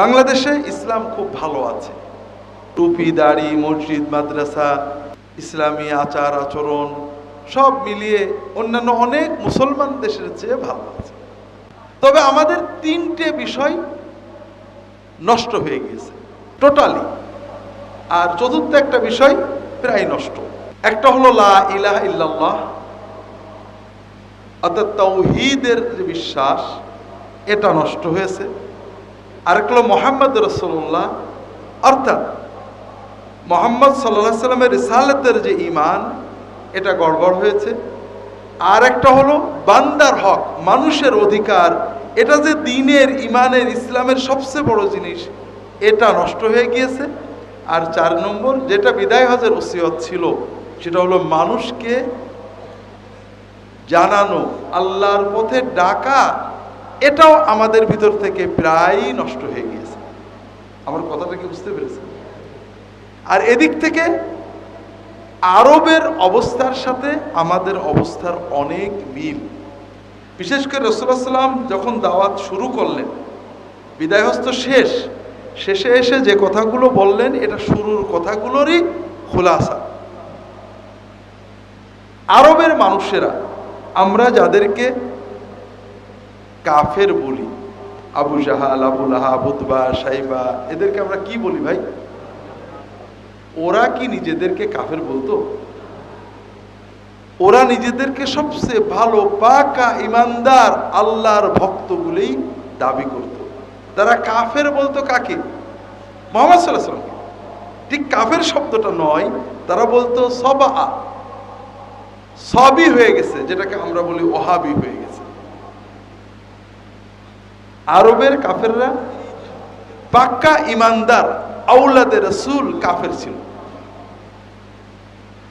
বাংলাদেশে ইসলাম খুব ভালো আছে। টুপি, দাড়ি, মসজিদ, মাদ্রাসা, ইসলামী আচার, আচরণ সব মিলিয়ে অন্যান্য অনেক মুসলমান দেশের চেয়ে ভালো আছে। তবে আমাদের তিনটে বিষয় নষ্ট হয়ে গিয়েছে টোটালি আর চতুর্থ একটা বিষয় প্রায় নষ্ট। একটা হলো লা ইলাহা ইল্লাল্লাহ, অর্থাৎ তৌহিদের যে বিশ্বাস, এটা নষ্ট হয়েছে। আরেকটা হলো মোহাম্মদ রসুল্লাহ অর্থাৎ মোহাম্মদ সাল্লাহ সাল্লামের রিসালতের যে ইমান এটা গড়বড় হয়েছে। আর একটা হলো বান্দার হক, মানুষের অধিকার। এটা যে দিনের ইমানের ইসলামের সবচেয়ে বড় জিনিস, এটা নষ্ট হয়ে গিয়েছে। আর চার নম্বর, যেটা বিদায় হজের ওসিয়ত ছিল, সেটা হলো মানুষকে জানানো, আল্লাহর পথে ডাকা এটাও আমাদের ভিতর থেকে প্রায়ই নষ্ট হয়ে গিয়েছে। আমার কথাটা কি বুঝতে পেরেছেন? আর এদিক থেকে আরবের অবস্থার সাথে আমাদের অবস্থার অনেক মিল। বিশেষ করে রসুল্লাহ সাল্লাম যখন দাওয়াত শুরু করলেন, বিদায়হস্ত শেষ, শেষে এসে যে কথাগুলো বললেন, এটা শুরুর কথাগুলোরই খোলাসা। আরবের মানুষেরা, আমরা যাদেরকে কাফের বলি। আবু জাহাল আবুল আহাবুদবা সাইবা, এদেরকে আমরা কি বলি ভাই? ওরা কি নিজেদেরকে কাফের বলতো? ওরা নিজেদেরকে সবচেয়ে ভালো, পাকা, ইমানদার আল্লাহর ভক্ত বলেই দাবি করত। তারা কাফের বলতো কাকে? মোহাম্মদ সাল্লাহ ঠিক কাফের শব্দটা নয়, তারা বলতো সবা সবই হয়ে গেছে, যেটাকে আমরা বলি ওহাবি হয়ে গেছে। আরবের কাফেররা পাক্কা ইমানদার আউলাদের রসুল কাফের ছিল।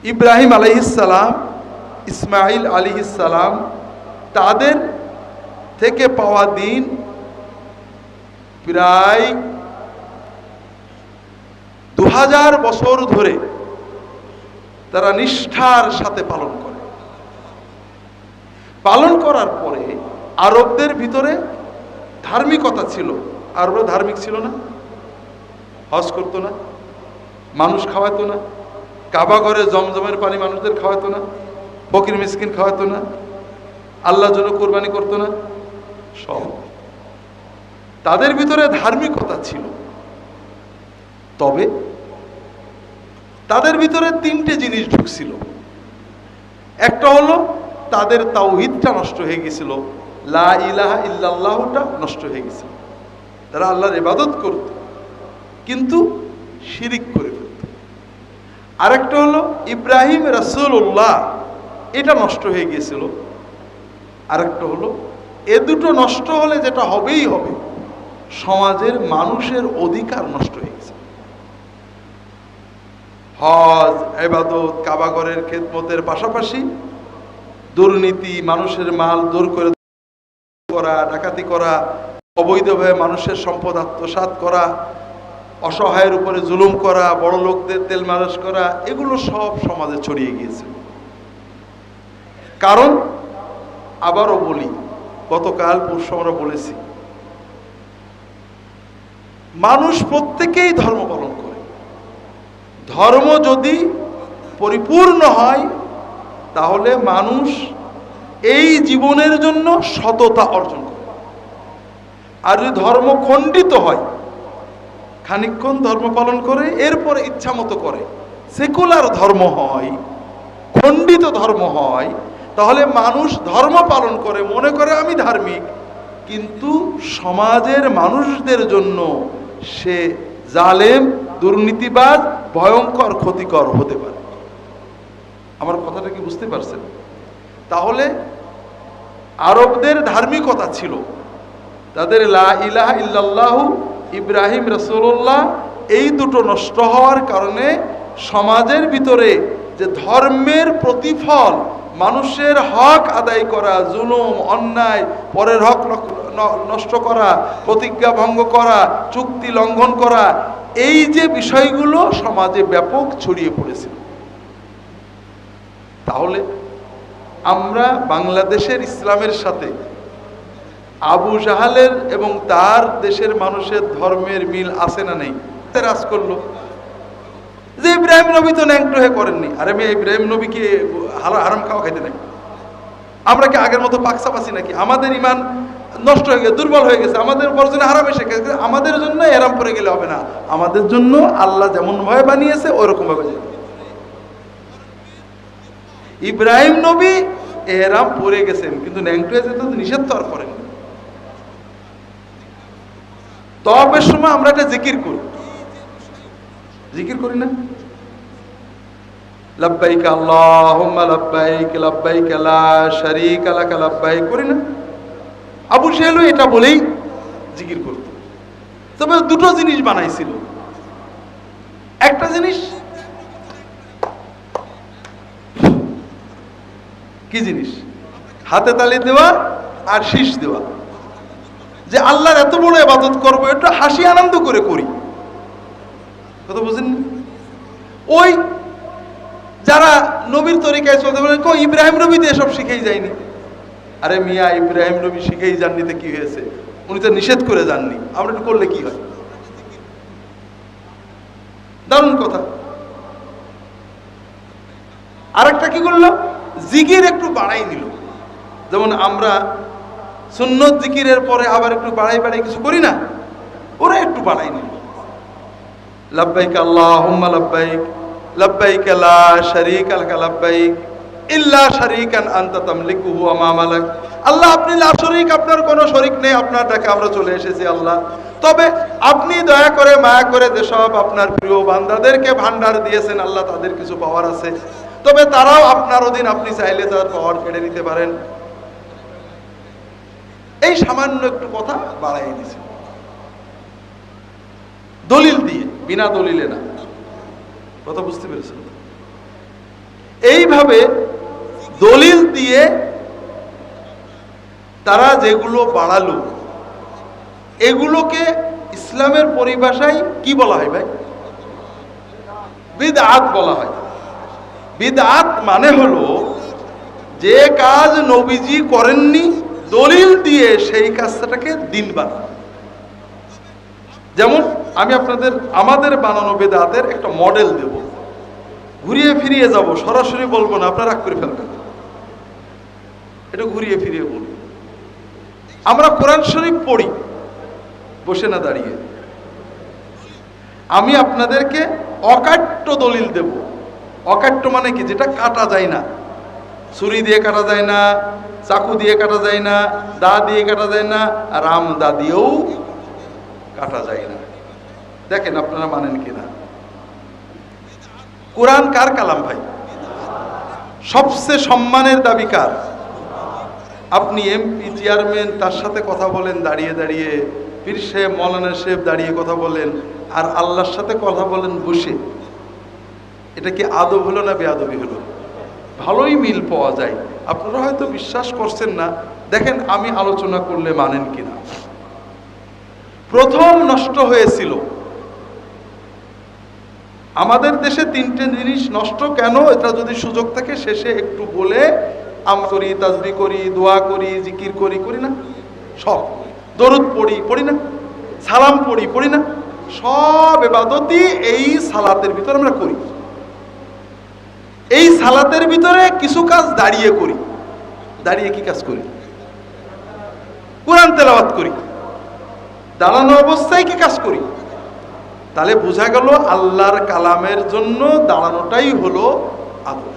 ইব্রাহিম আলহিসাল্লাম ইসমাইল আলিহিসাল্লাম তাদের থেকে পাওয়া দিন প্রায় দু হাজার বছর ধরে তারা নিষ্ঠার সাথে পালন করে। পালন করার পরে আরবদের ভিতরে ধার্মিকতা ছিল আরবরা ধার্মিক ছিল না। হজ করতো না, মানুষ খাওয়াতো না, কাবা ঘরে জমজমের পানি মানুষদের খাওয়াতো না, ফকির মিসকিন খাওয়াতো না আল্লাহ জন্য কোরবানি করতো না, সব। তাদের ভিতরে ধার্মিকতা ছিল। তবে তাদের ভিতরে তিনটে জিনিস ঢুকছিল। একটা হলো তাদের তাওহিদটা নষ্ট হয়ে গেছিল। লা ইলাহা ইল্লাল্লাহটা নষ্ট হয়ে গেছিল তারা আল্লাহর ইবাদত করত, কিন্তু শিরিক করে ফেলত। আরেকটা হলো, ইব্রাহিম রাসূলুল্লাহ, এটা নষ্ট হয়ে গিয়েছিল। আরেকটা হলো, এ দুটো নষ্ট হলে যেটা হবেই হবে, সমাজের মানুষের অধিকার নষ্ট হয়ে গেছে। হজ এবাদত কাবাগরের খেদমতের পাশাপাশি দুর্নীতি, মানুষের মাল দূর করে করা, ডাকাতি করা, অবৈধভাবে মানুষের সম্পদ আত্মসাৎ করা, অসহায়ের উপরে জুলুম করা, বড় লোকদের তেল মালিশ করা, এগুলো সব সমাজে ছড়িয়ে গিয়েছে। কারণ আবারও বলি, গতকাল পরশু আমরা বলেছি, মানুষ প্রত্যেকেই ধর্ম পালন করে। ধর্ম যদি পরিপূর্ণ হয়, তাহলে মানুষ এই জীবনের জন্য সততা অর্জন করে। আর যদি ধর্ম খণ্ডিত হয় খানিক্ষণ ধর্ম পালন করে, এরপরে ইচ্ছা মতো করে, সেকুলার ধর্ম হয়, খণ্ডিত ধর্ম হয়, তাহলে মানুষ ধর্ম পালন করে, মনে করে আমি ধার্মিক, কিন্তু সমাজের মানুষদের জন্য সে জালেম দুর্নীতিবাদ ভয়ঙ্কর, ক্ষতিকর হতে পারে। আমার কথাটা কি বুঝতে পারছেন? তাহলে আরবদের ধার্মিকতা ছিল। তাদের লা ইলাহা ইল্লাল্লাহু ইব্রাহিম রসুল্লাহ এই দুটো নষ্ট হওয়ার কারণে সমাজের ভিতরে যে ধর্মের প্রতিফল, মানুষের হক আদায় করা, জুলুম, অন্যায়, পরের হক নষ্ট করা, প্রতিজ্ঞা ভঙ্গ করা, চুক্তি লঙ্ঘন করা, এই যে বিষয়গুলো সমাজে ব্যাপক ছড়িয়ে পড়েছিল। তাহলে আমরা বাংলাদেশের ইসলামের সাথে, আবু জাহালের এবং তার দেশের মানুষের ধর্মের মিল আছে না নেই রাজ করল। যে ইব্রাহিম নবী তো হয়ে করেননি আরে মেয়ে, ইব্রাহিম নবী কি হারা- হারাম খাওয়া খাইতে নাই? আমরা কি আগের মতো পাকসা পাচ্ছি নাকি? আমাদের ইমান নষ্ট হয়ে গেছে, দুর্বল হয়ে গেছে, আমাদের বর্জনে হারাম এসে গেছে, আমাদের জন্য এরাম পরে গেলে হবে না। আমাদের জন্য আল্লাহ যেমন ভাবে বানিয়েছে, ওরকম ভাবে যেতে। ইব্রাহিম নবী এহরাম পরে গেছেন, কিন্তু নিষেধ তো আর করেন তবের সময় আমরা একটা জিকির করি। জিকির করি না? লব্বাইক আল্লাহুম্মা লব্বাইক লব্বাইক লা শারীকা লাক, লব্বাইক করি না? আবু সেহেলও এটা বলেই জিকির করত। তবে দুটো জিনিস বানাইছিল। একটা জিনিস কি জিনিস? হাতে তালি দেওয়া আর শীষ দেওয়া। যে আল্লাহর এত বড় ইবাদত করব, একটু হাসি আনন্দ করে করি। কথা বুঝেন ওই যারা নবীর তরিকায় চলতে বলেন কো ইব্রাহিম নবী তো এসব শিখেই যায়নি। আরে মিয়া, ইব্রাহিম নবী শিখেই যাননি তো কি হয়েছে? উনি তো নিষেধ করে যাননি। আমরা একটু করলে কি হয়? দারুণ কথা। আরেকটা কি করল জিকির একটু বাড়াই নিল যেমন আমরা সুন্নত জিকিরের পরে আবার একটু বাড়াই বাড়াই কিছু করি না, ওরা একটু বাড়াই নিল। লব্বাইক ইল্লা আল্লাহ, আপনি লা শরীক, আপনার কোনো শরীক নেই, আপনার ডাকে আমরা চলে এসেছি আল্লাহ। তবে আপনি দয়া করে, মায়া করে যেসব আপনার প্রিয় বান্দাদেরকে ভান্ডার দিয়েছেন, আল্লাহ তাদের কিছু পাওয়ার আছে। তবে তারাও আপনার অধীন আপনি চাইলে তার পাওয়ার কেড়ে নিতে পারেন। এই সামান্য একটু কথা বাড়াই দিছে। দলিল দিয়ে, বিনা দলিলে না। কথা বুঝতে পেরেছেন? এইভাবে দলিল দিয়ে তারা যেগুলো বাড়ালো, এগুলোকে ইসলামের পরিভাষায় কি বলা হয় ভাই? বিদআত বলা হয়। বিদআত মানে হলো যে কাজ নবীজি করেননি, দলিল দিয়ে সেই কাজটাকে দিন বানানো। যেমন আমি আপনাদের, আমাদের বানানো বেদাতের একটা মডেল দেব। ঘুরিয়ে ফিরিয়ে যাব, সরাসরি বলব না, আপনারা করে ফেলবেন। এটা ঘুরিয়ে ফিরিয়ে বলব। আমরা কোরআন শরীফ পড়ি, বসে না দাঁড়িয়ে। আমি আপনাদেরকে অকাট্য দলিল দেব। অকাট্য মানে কি? যেটা কাটা যায় না। ছুরি দিয়ে কাটা যায় না, চাকু দিয়ে কাটা যায় না, দা দিয়ে কাটা যায় না রাম দা দিয়েও কাটা যায় না। দেখেন আপনারা মানেন কিনা? কোরআন কার কালাম ভাই? সবচেয়ে সম্মানের দাবি কার? আপনি এমপি চেয়ারম্যান তার সাথে কথা বলেন, দাঁড়িয়ে দাঁড়িয়ে। পীর সাহেব, মৌলানা সাহেব দাঁড়িয়ে কথা বলেন, আর আল্লাহর সাথে কথা বলেন, বসে। এটা কি আদব হলো না বেআদবি হলো? ভালোই মিল পাওয়া যায়। আপনারা হয়তো বিশ্বাস করছেন না। দেখেন আমি আলোচনা করলে মানেন কিনা। প্রথম নষ্ট হয়েছিল। আমাদের দেশে তিনটে জিনিস নষ্ট কেন? এটা যদি সুযোগ থাকে, শেষে একটু বলে, আম করি, তাজবি করি, দোয়া করি, জিকির করি করি না? সব দরুদ পড়ি পড়ি না? সালাম পড়ি পড়ি না? সব এবাদতই এই সালাতের ভিতরে আমরা করি। এই সালাতের ভিতরে কিছু কাজ দাঁড়িয়ে করি। দাঁড়িয়ে কি কাজ করি? কোরআন তেলাওয়াত করি। দাঁড়ানো অবস্থায় কি কাজ করি? তাহলে বোঝা গেল আল্লাহর কালামের জন্য দাঁড়ানোটাই হলো আদব।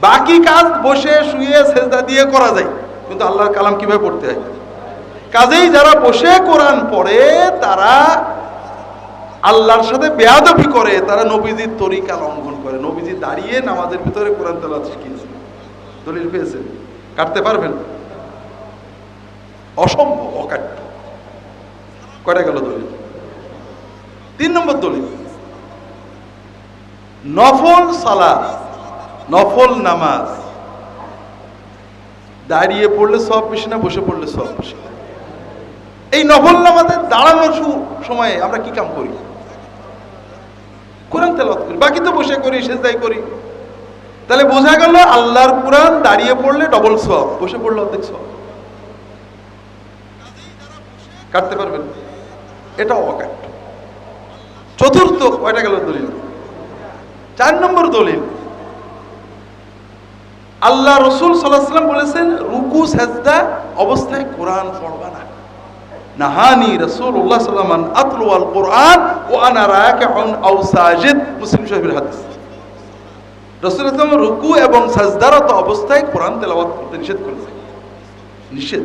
বাকি কাজ বসে শুয়ে সেজদা দিয়ে করা যায়, কিন্তু আল্লাহর কালাম কীভাবে পড়তে হয়? কাজেই যারা বসে কোরআন পড়ে, তারা আল্লাহর সাথে বেয়াদবি করে, তারা নবীজির তরিকা লঙ্ঘন দাঁড়িয়ে নামাজের ভিতরে কোরআন তেলাওয়াত শিখিয়েছেন দলিল পেয়েছেন কাটতে পারবেন? অসম্ভব অকাট্য। কয়টা গেল দলিল? তিন নম্বর দলিল। নফল সালা নফল নামাজ। দাঁড়িয়ে পড়লে সব বেশি না, বসে পড়লে সব বেশি এই নফল নামাজের দাঁড়ানোর সময়ে আমরা কি কাম করি? কোরআন তেলাওয়াত করি, বাকি তো বসে করি, সেজদাই করি। তাহলে বোঝা গেল আল্লাহর কোরআন দাঁড়িয়ে পড়লে ডবল সব বসে পড়লে অর্ধেক সব কাটতে পারবেন? এটাও অকাট্য চতুর্থ, কয়টা গেল দলিল? চার নম্বর দলিল। আল্লাহ রসুল সাল্লাম বলেছেন, রুকু, সেজদা, অবস্থায় কোরআন পড়বা না। নাহানি রসুল্লাহ সাল্লামান আতলু আল কোরআন ও আনা রায়াকাউন আও সাজিদ। মুসলিম শরীফের হাদিস। রসুল ইসলাম রুকু এবং সাজদারত অবস্থায় কোরআন তেলাওয়াত করতে নিষেধ করেছে। নিষেধ।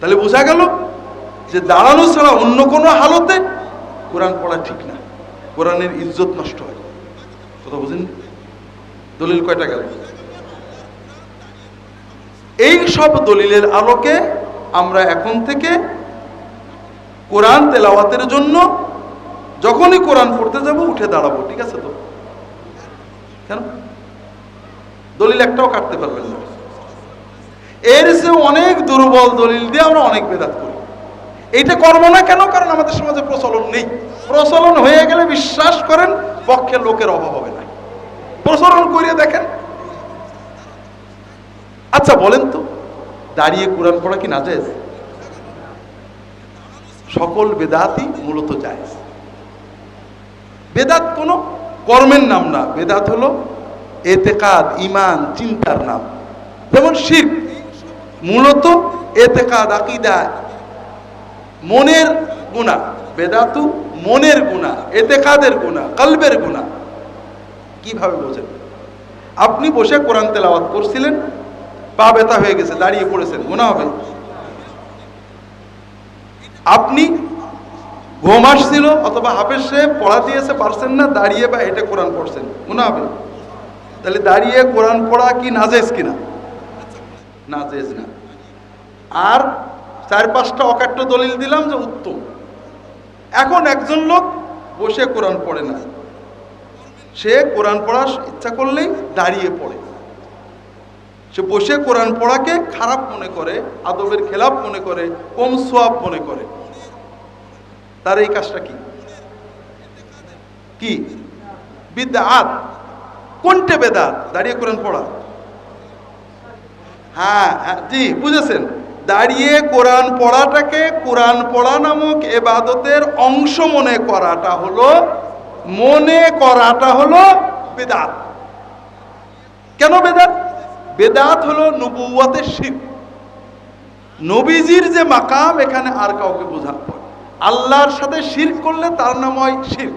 তাহলে বোঝা গেল যে দাঁড়ানো ছাড়া অন্য কোনো হালতে কোরআন পড়া ঠিক না। কোরআনের ইজ্জত নষ্ট হয়। কথা বুঝেন? দলিল কয়টা গেল? এই সব দলিলের আলোকে আমরা এখন থেকে কোরআন তেলাওয়াতের জন্য যখনই কোরআন পড়তে যাব, উঠে দাঁড়াবো, ঠিক আছে তো? কেন? দলিল একটাও কাটতে পারবেন না। এর যে অনেক দুর্বল দলিল দিয়ে আমরা অনেক বেদাত করি। এইটা করব না কেন? কারণ আমাদের সমাজে প্রচলন নেই। প্রচলন হয়ে গেলে বিশ্বাস করেন, পক্ষে লোকের অভাব হবে না। প্রচলন করিয়ে দেখেন। আচ্ছা বলেন তো, দাঁড়িয়ে কোরআন পড়া কি না যায় সকল বেদাতই মূলত যায় বেদাত কোনো কর্মের নাম না, বেদাত হলো এতেকাদ ইমান চিন্তার নাম। যেমন শির মূলত এতেকাদ, আকিদা, মনের গুণা। বেদাতু মনের গুণা, এতেকাদের গুণা, কলবের গুণা। কীভাবে বোঝেন? আপনি বসে কোরআন তেলাওয়াত করছিলেন, পা ব্যথা হয়ে গেছে, দাঁড়িয়ে পড়েছেন, গুণা হবে। আপনি ঘুম আসছিল অথবা হাফেজ সাহেব পড়া দিয়েছে পারছেন না, দাঁড়িয়ে বা হেঁটে কোরআন পড়ছেন। মনে হবে তাহলে দাঁড়িয়ে কোরআন পড়া কি নাজেজ কিনা? নাজেজ না। আর চার পাঁচটা অকাট্য দলিল দিলাম যে উত্তম। এখন একজন লোক বসে কোরআন পড়ে না। সে কোরআন পড়ার ইচ্ছা করলেই দাঁড়িয়ে পড়ে। সে বসে কোরআন পড়াকে খারাপ মনে করে, আদবের খেলাপ মনে করে, কম সোয়াব মনে করে। তার এই কাজটা কি? কি? বিদ্যা বিদ্যাত কোনটে বেদাত? দাঁড়িয়ে কোরআন পড়া। হ্যাঁ হ্যাঁ জি, বুঝেছেন? দাঁড়িয়ে কোরআন পড়াটাকে কোরআন পড়া নামক এবাদতের অংশ মনে করাটা হলো, মনে করাটা হলো বেদাত। কেন বেদাত? বেদাত হলো নবুয়াতের শির। নবীজির যে মাকাম, এখানে আর কাউকে বোঝা আল্লাহর সাথে শির করলে তার নাম হয় শির,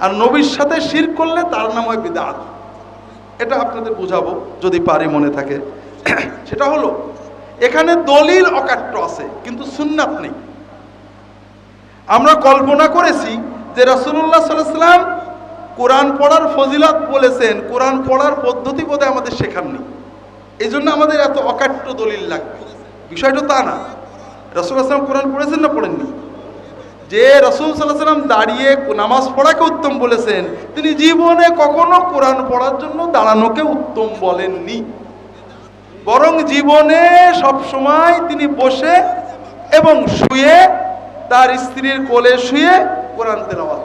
আর নবীর সাথে শির করলে তার নাম হয় বেদাত। এটা আপনাদের বুঝাবো, যদি পারি মনে থাকে। সেটা হলো, এখানে দলিল অকাট্য আছে, কিন্তু সুন্নাত নেই। আমরা কল্পনা করেছি যে রাসুল্লাহ সাল্লাম কোরআন পড়ার ফজিলাত বলেছেন, কোরআন পড়ার পদ্ধতি বোধহয় আমাদের শেখাননি। এই জন্য আমাদের এত অকাট্য দলিল লাগবে। বিষয়টা তা না। রসুল আসলাম কোরআন পড়েছেন না পড়েননি? যে রসুল সাল্লাহ সাল্লাম দাঁড়িয়ে নামাজ পড়াকে উত্তম বলেছেন, তিনি জীবনে কখনো কোরআন পড়ার জন্য দাঁড়ানোকে উত্তম বলেননি। বরং জীবনে সব সময় তিনি বসে এবং শুয়ে তার স্ত্রীর কোলে শুয়ে কোরআন তেলাওয়াত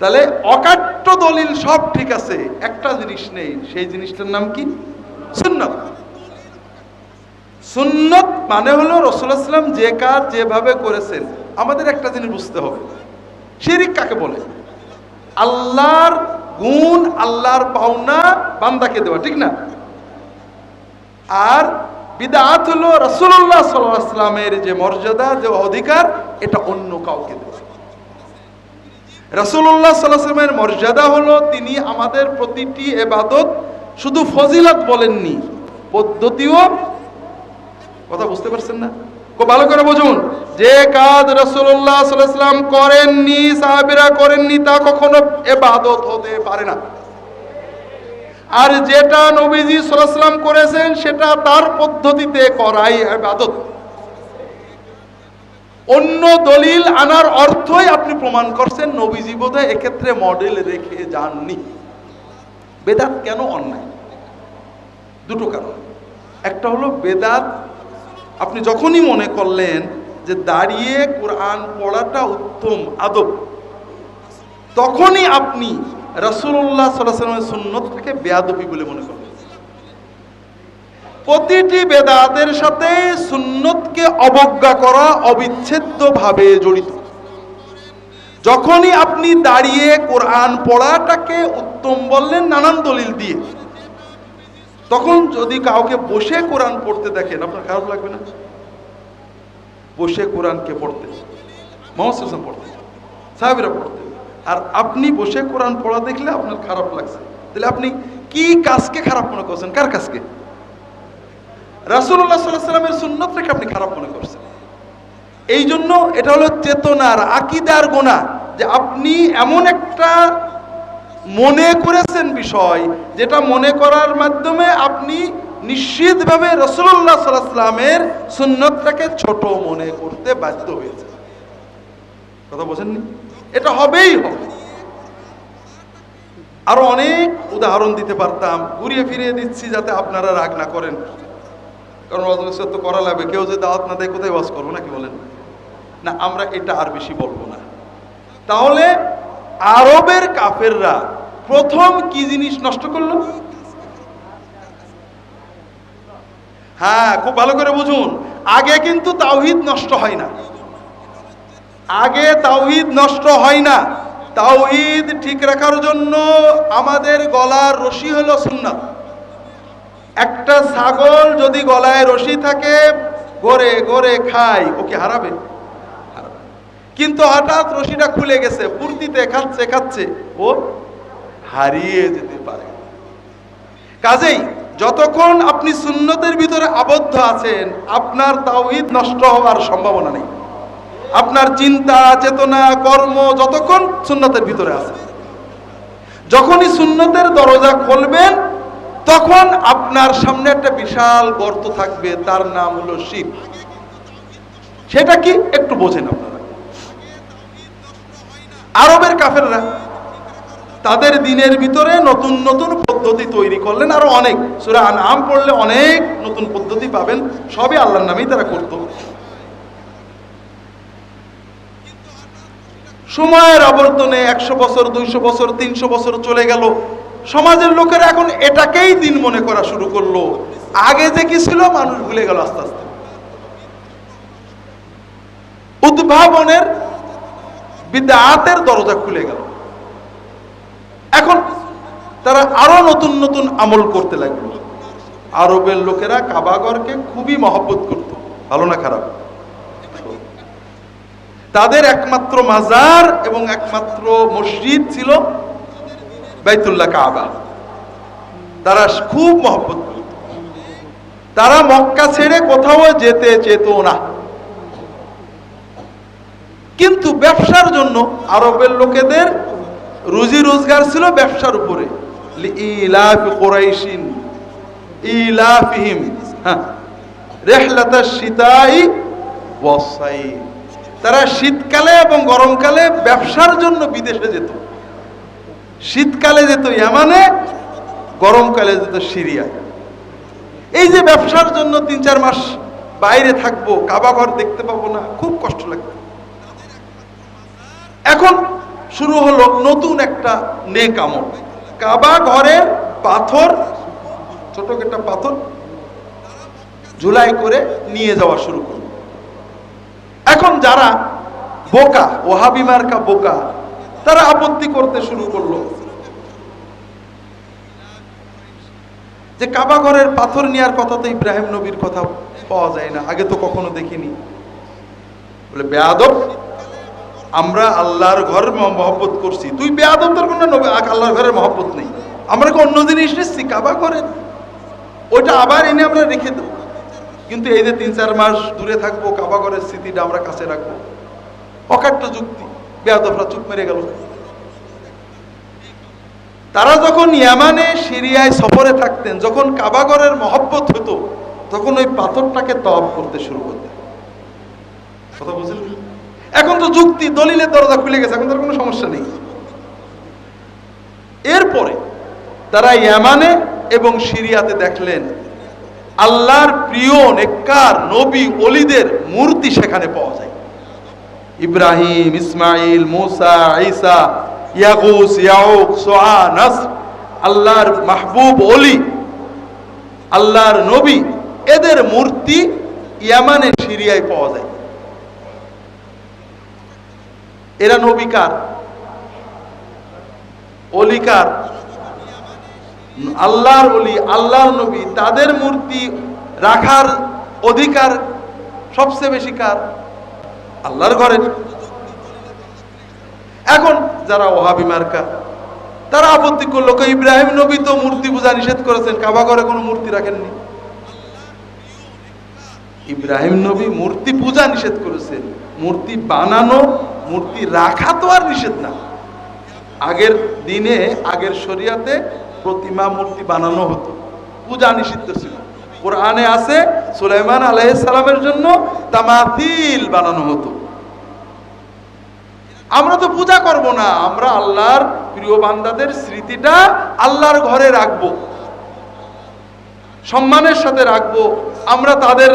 তাহলে অকাট্য দলিল সব ঠিক আছে। একটা জিনিস নেই, সেই জিনিসটার নাম কি? সুন্নত। সুন্নত মানে হলো রসুলাম যে কাজ যেভাবে করেছেন, আমাদের একটা জিনিস বুঝতে হবে। শিরিক কাকে বলে? আল্লাহর গুণ, আল্লাহর পাওনা বান্দাকে দেওয়া, ঠিক না? আর বিদাত হলো রসুল্লাহ সাল্লামের যে মর্যাদা, যে অধিকার, এটা অন্য কাউকে দেওয়া। রসুল্লাহ সাল্লামের মর্যাদা হলো তিনি আমাদের প্রতিটি এবাদত শুধু ফজিলত বলেননি, পদ্ধতিও কথা বুঝতে পারছেন না? ভালো করে বুঝুন, যে কাজ রসুল্লাহ সাল্লাম করেননি, সাহাবিরা করেননি তা কখনো এবাদত হতে পারে না। আর যেটা নবীজি সাল্লাম করেছেন সেটা তার পদ্ধতিতে করাই এবাদত অন্য দলিল আনার অর্থই আপনি প্রমাণ করছেন, নবীজি বোধহয় এক্ষেত্রে মডেল রেখে যাননি। বেদাত কেন অন্যায়? দুটো কারণ। একটা হলো বেদাত, আপনি যখনই মনে করলেন যে দাঁড়িয়ে কোরআন পড়াটা উত্তম, আদব, তখনই আপনি রাসুল্লাহ সাল্লামের সুন্নতটাকে বেয়াদবি বলে মনে করবেন প্রতিটি বেদাতের সাথে সুন্নতকে অবজ্ঞা করা অবিচ্ছেদ্যভাবে জড়িত। যখনই আপনি দাঁড়িয়ে কোরআন পড়াটাকে উত্তম বললেন নানান দলিল দিয়ে, তখন যদি কাউকে বসে কোরআন পড়তে দেখেন, আপনার খারাপ লাগবে না? বসে কোরআনকে পড়তে মোহাম্মদ পড়তে, সাহেবেরা পড়তে, আর আপনি বসে কোরআন পড়া দেখলে আপনার খারাপ লাগছে। তাহলে আপনি কি কাজকে খারাপ মনে করছেন? কার কাজকে? রাসুল্লাহ সাল্লাহ সাল্লামের সুন্নতটাকে আপনি খারাপ মনে করছেন। এই জন্য এটা হলো চেতনার, আকিদার গোনা যে আপনি এমন একটা মনে করেছেন বিষয় যেটা মনে করার মাধ্যমে আপনি নিশ্চিতভাবে রসুল্লাহ সাল্লামের সুন্নতটাকে ছোট মনে করতে বাধ্য হয়েছে কথা বোঝেননি? এটা হবেই হবে। আরও অনেক উদাহরণ দিতে পারতাম, ঘুরিয়ে ফিরিয়ে দিচ্ছি যাতে আপনারা রাগ না করেন। কারণ ওয়াজ তো করা লাগবে। কেউ যদি দাওয়াত না দেয়, কোথায় ওয়াজ করব নাকি বলেন? না, আমরা এটা আর বেশি বলব না। তাহলে আরবের কাফেররা প্রথম কি জিনিস নষ্ট করল? হ্যাঁ খুব ভালো করে বুঝুন। আগে কিন্তু তাওহিদ নষ্ট হয় না। আগে তাওহিদ নষ্ট হয় না। তাওহিদ ঠিক রাখার জন্য আমাদের গলার রশি হলো সুন্নাত। একটা ছাগল যদি গলায় রশি থাকে, গড়ে গড়ে খায় ওকে হারাবে। কিন্তু হঠাৎ রশিটা খুলে গেছে পূর্তিতে খাচ্ছে খাচ্ছে, ও হারিয়ে যেতে পারে। কাজেই যতক্ষণ আপনি সুন্নতের ভিতরে আবদ্ধ আছেন, আপনার তাওহিদ নষ্ট হওয়ার সম্ভাবনা নেই। আপনার চিন্তা, চেতনা, কর্ম যতক্ষণ সুন্নতের ভিতরে আছে, যখনই সুন্নতের দরজা খুলবেন তখন আপনার সামনে একটা বিশাল গর্ত থাকবে, তার নাম হলো শিব। সেটা কি? একটু বোঝেন আপনারা। আরবের কাফেররা তাদের দিনের ভিতরে নতুন নতুন পদ্ধতি তৈরি করলেন, আরও অনেক। সুরা আম পড়লে অনেক নতুন পদ্ধতি পাবেন, সবই আল্লাহর নামেই তারা করত। সময়ের আবর্তনে একশো বছর, দুইশো বছর, তিনশো বছর চলে গেল। সমাজের লোকেরা এখন এটাকেই দিন মনে করা শুরু করল। আগে যে কি ছিল, মানুষ ভুলে গেল আস্তে আস্তে। উদ্ভাবনের বিদ্যাতের দরজা খুলে গেল। এখন তারা আরও নতুন নতুন আমল করতে লাগল। আরবের লোকেরা কাবাগরকে খুবই মহব্বত করত। ভালো না খারাপ? তাদের একমাত্র মাজার এবং একমাত্র মসজিদ ছিল বাইতুল্লাহ কাবা। তারা খুব মহব্বত তারা মক্কা ছেড়ে কোথাও যেতে চেত না। কিন্তু ব্যবসার জন্য আরবের লোকেদের রুজি রোজগার ছিল ব্যবসার উপরে। হ্যাঁ। তারা শীতকালে এবং গরমকালে ব্যবসার জন্য বিদেশে যেত। শীতকালে যেত ইয়ামানে, গরমকালে যেত সিরিয়ায় এই যে ব্যবসার জন্য তিন চার মাস বাইরে থাকব কাবাঘর দেখতে পাবো না, খুব কষ্ট লাগতো। এখন শুরু হলো নতুন একটা নেক আমল। কাবা ঘরের পাথর ছোট একটা পাথর, ঝুলাই করে নিয়ে যাওয়া শুরু করল। এখন যারা বোকা, ওহাবি মার্কা বোকা তারা আপত্তি করতে শুরু করল। যে কাবা ঘরের পাথর নেওয়ার কথা তো ইব্রাহিম নবীর কথা পাওয়া যায় না, আগে তো কখনো দেখিনি। বলে, বেয়াদব, আমরা আল্লাহর ঘর মহব্বত করছি। তুই বেয়াদব, তোর কোনো আল্লাহর ঘরের মহব্বত নেই। আমরা কি অন্য জিনিস নিচ্ছি? কাবা ঘরের। ওইটা আবার এনে আমরা রেখে দেবো। কিন্তু এই যে তিন চার মাস দূরে থাকব, কাবা ঘরের স্মৃতিটা আমরা কাছে রাখব। অকাট্য যুক্তি। বেয়াদবরা চুপ মেরে গেল। তারা যখন ইয়ামানে, সিরিয়ায় সফরে থাকতেন, যখন কাবাগরের মহব্বত হতো, তখন ওই পাথরটাকে তব করতে শুরু করতেন। কথা বুঝলেন এখন তো যুক্তি, দলিলের দরজা খুলে গেছে, এখন তার কোনো সমস্যা নেই। এরপরে তারা ইয়ামানে এবং সিরিয়াতে দেখলেন, আল্লাহর প্রিয় নেককার নবী অলিদের মূর্তি সেখানে পাওয়া যায়। ইব্রাহিম ইসমাইল মুসা, ঈসা ইয়াগুস ইয়াউক সোয়া নাস আল্লাহর মাহবুব অলি আল্লাহর নবী, এদের মূর্তি ইয়ামানের সিরিয়ায় পাওয়া যায়। এরা নবিকার অলিকার আল্লাহর অলি আল্লাহর নবী, তাদের মূর্তি রাখার অধিকার সবচেয়ে বেশি কার? আল্লাহর ঘরের এখন যারা ওহাবি মার্কা, তারা আপত্তি করল ইব্রাহিম নবী তো মূর্তি পূজা নিষেধ করেছেন, কাবা ঘরে কোনো মূর্তি রাখেননি? ইব্রাহিম নবী মূর্তি পূজা নিষেধ করেছেন। মূর্তি বানানো, মূর্তি রাখা তো আর নিষেধ না। আগের দিনে, আগের শরিয়াতে প্রতিমা মূর্তি বানানো হতো। পূজা নিষিদ্ধ ছিল। কোরআনে আছে, সুলাইমান আলাইহিস সালামের জন্য তামাতিল বানানো হতো। আমরা তো পূজা করব না, আমরা আল্লাহর প্রিয় বান্দাদের স্মৃতিটা আল্লাহর ঘরে রাখব, সম্মানের সাথে রাখব। আমরা তাদের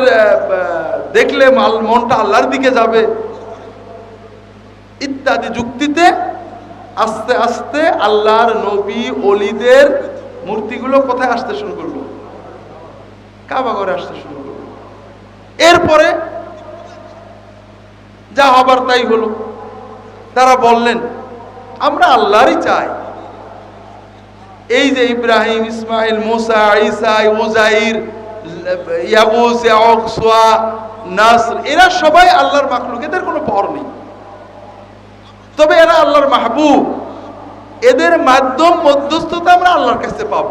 দেখলে মাল- মনটা আল্লাহর দিকে যাবে। ইত্যাদি যুক্তিতে আস্তে আস্তে আল্লাহর নবী, অলিদের মূর্তিগুলো কোথায় আসতে শুরু করল? কাবা ঘরে আসতে শুরু করল। এরপরে যা হবার তাই হলো। তারা বললেন, আমরা আল্লাহরই চাই। এই যে ইব্রাহিম, ইসমাইল, মোসা, ঈসা উজাইর নাসর, এরা সবাই আল্লাহর মাখলুক, এদের কোনো পর নেই। তবে এরা আল্লাহর মাহবুব। এদের মাধ্যম মধ্যস্থতা আমরা আল্লাহর কাছে পাব।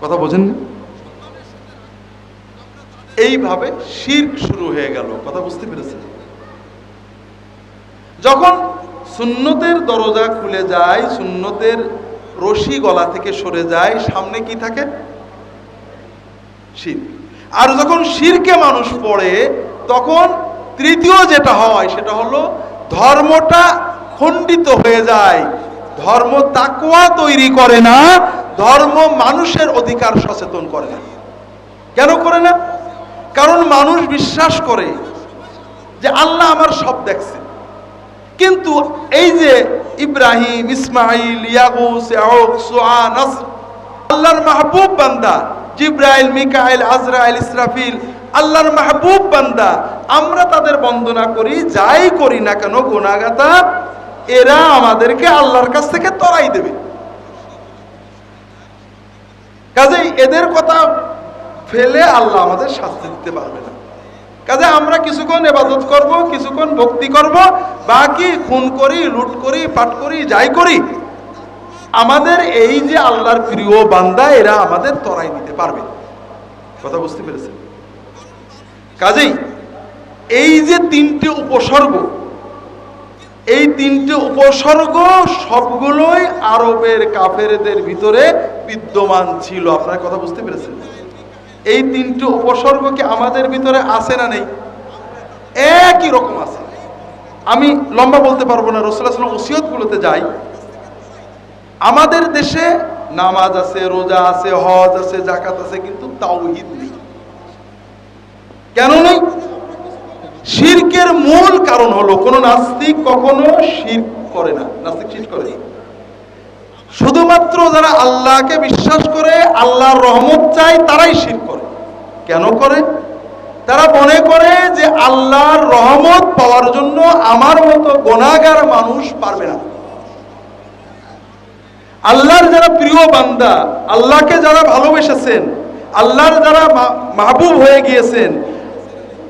কথা বোঝেন এইভাবে শির্ক শুরু হয়ে গেল। কথা বুঝতে পেরেছেন? যখন সুন্নতের দরজা খুলে যায়, সুন্নতের রশি গলা থেকে সরে যায়, সামনে কি থাকে? শির। আর যখন শিরকে মানুষ পড়ে, তখন তৃতীয় যেটা হয়, সেটা হলো ধর্মটা খণ্ডিত হয়ে যায়। ধর্ম তাকুয়া তৈরি করে না, ধর্ম মানুষের অধিকার সচেতন করে না। কেন করে না? কারণ মানুষ বিশ্বাস করে যে আল্লাহ আমার সব দেখছে। কিন্তু এই যে ইব্রাহিম ইসমাইল আল্লাহর মাহবুব বান্দা, জিব্রাইল, মিকাইল, আজরাইল, ইসরাফিল, আল্লাহর মাহবুব বান্দা, আমরা তাদের বন্দনা করি, যাই করি না কেন গুনাগাতা এরা আমাদেরকে আল্লাহর কাছ থেকে তরাই দেবে। কাজেই এদের কথা ফেলে আল্লাহ আমাদের শাস্তি দিতে পারবে না। কাজে আমরা কিছুক্ষণ এবাদত করব, কিছুক্ষণ ভক্তি করব, বাকি খুন করি, লুট করি পাঠ করি, যাই করি। আমাদের এই যে আল্লাহর প্রিয় বান্দা, এরা আমাদের তরাই দিতে পারবে। কথা বুঝতে পেরেছেন? কাজেই এই যে তিনটে উপসর্গ, এই তিনটে উপসর্গ সবগুলোই আরবের কাফেরদের ভিতরে বিদ্যমান ছিল। আপনার কথা বুঝতে পেরেছেন? এই তিনটি উপসর্গ কি আমাদের ভিতরে আছে না নেই? একই রকম আছে। আমি লম্বা বলতে পারব না রসুল্লাহ ওসিয়ত গুলোতে যাই। আমাদের দেশে নামাজ আছে, রোজা আছে, হজ আছে জাকাত আছে, কিন্তু তাওহিদ নেই। কেন নেই? শিরকের মূল কারণ হলো কোন নাস্তিক কখনো শির করে না। নাস্তিক শির করে। না। শুধুমাত্র যারা আল্লাহকে বিশ্বাস করে, আল্লাহর রহমত চায়, তারাই শির করে। কেন করে? তারা মনে করে যে আল্লাহর রহমত পাওয়ার জন্য আমার মতো গোনাগার মানুষ পারবে না। আল্লাহর যারা প্রিয় বান্দা, আল্লাহকে যারা ভালোবেসেছেন, আল্লাহর যারা মাহবুব হয়ে গিয়েছেন,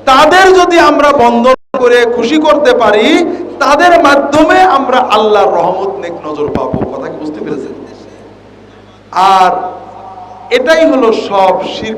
তাদের যদি আমরা বন্ধন করে খুশি করতে পারি তাদের মাধ্যমে আমরা আল্লাহর রহমত, নেক নজর পাবো। কথা কি বুঝতে পেরেছেন? আর এটাই হলো সব শির